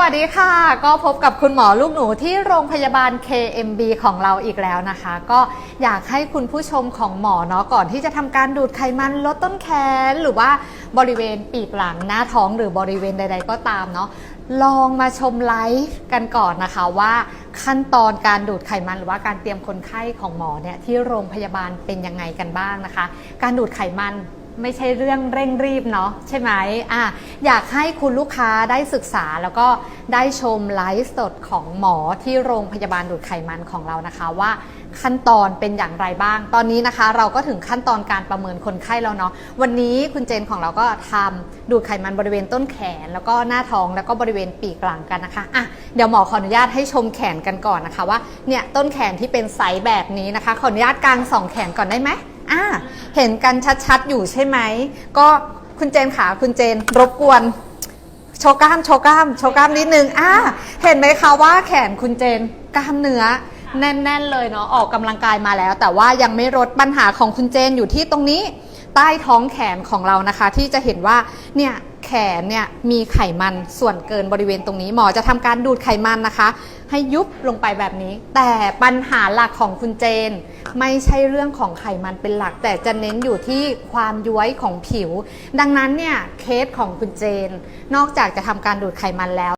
วัสดีค่ะ ก็พบกับคุณหมอลูกหนูที่โรงพยาบาล KMB ของเราอีกแล้วนะคะ ก็อยากให้คุณผู้ชมของหมอเนาะก่อนที่จะทำการดูดไขมันลดต้นแขน หรือว่าบริเวณปีกหลังหน้าท้องหรือบริเวณใด ๆ ก็ตามเนาะลองมาชมไลฟ์กันก่อนนะคะว่าขั้นตอนการดูดไขมันหรือว่าการเตรียมคนไข้ของหมอเนี่ยที่โรงพยาบาลเป็นยังไงกันบ้างนะคะ การดูดไขมัน ไม่ใช่เรื่องเร่งรีบเนาะใช่ไหมอะอยากให้คุณลูกค้าได้ศึกษาแล้วก็ได้ชมไลฟ์สดของหมอที่โรงพยาบาลดูดไขมันของเรานะคะว่าขั้นตอนเป็นอย่างไรบ้าง ตอนนี้นะคะ เราก็ถึงขั้นตอนการประเมินคนไข้แล้วเนาะ วันนี้คุณเจนของเราก็ทำดูดไขมันบริเวณต้นแขน แล้วก็หน้าท้องแล้วก็บริเวณปีกหลังกันนะคะ อะ เดี๋ยวหมอขออนุญาตให้ชมแขนกันก่อนนะคะว่า เนี่ยต้นแขนที่เป็นไซส์แบบนี้นะคะ ขออนุญาตกางสองแขนก่อนได้ไหม อ่าเห็นกันชัดๆอยู่ใช่ไหม ก็คุณเจนขาคุณเจนรบกวนโชว์กล้ามโชว์กล้ามโชว์กล้ามนิดนึงอ่าเห็นไหมคะว่าแขนคุณเจนกล้ามเนื้อแน่นๆเลยเนาะออกกำลังกายมาแล้ว แต่ว่ายังไม่ลดปัญหาของคุณเจนอยู่ที่ตรงนี้ ใต้ท้องแขนของเรานะคะ ที่จะเห็นว่าเนี่ย แขนเนี่ยมีไขมันส่วนเกินบริเวณตรงนี้ หมอจะทำการดูดไขมันนะคะ ให้ยุบลงไปแบบนี้ แต่ปัญหาหลักของคุณเจน ไม่ใช่เรื่องของไขมันเป็นหลัก แต่จะเน้นอยู่ที่ความย้วยของผิว ดังนั้นเนี่ยเคสของคุณเจน นอกจากจะทำการดูดไขมันแล้ว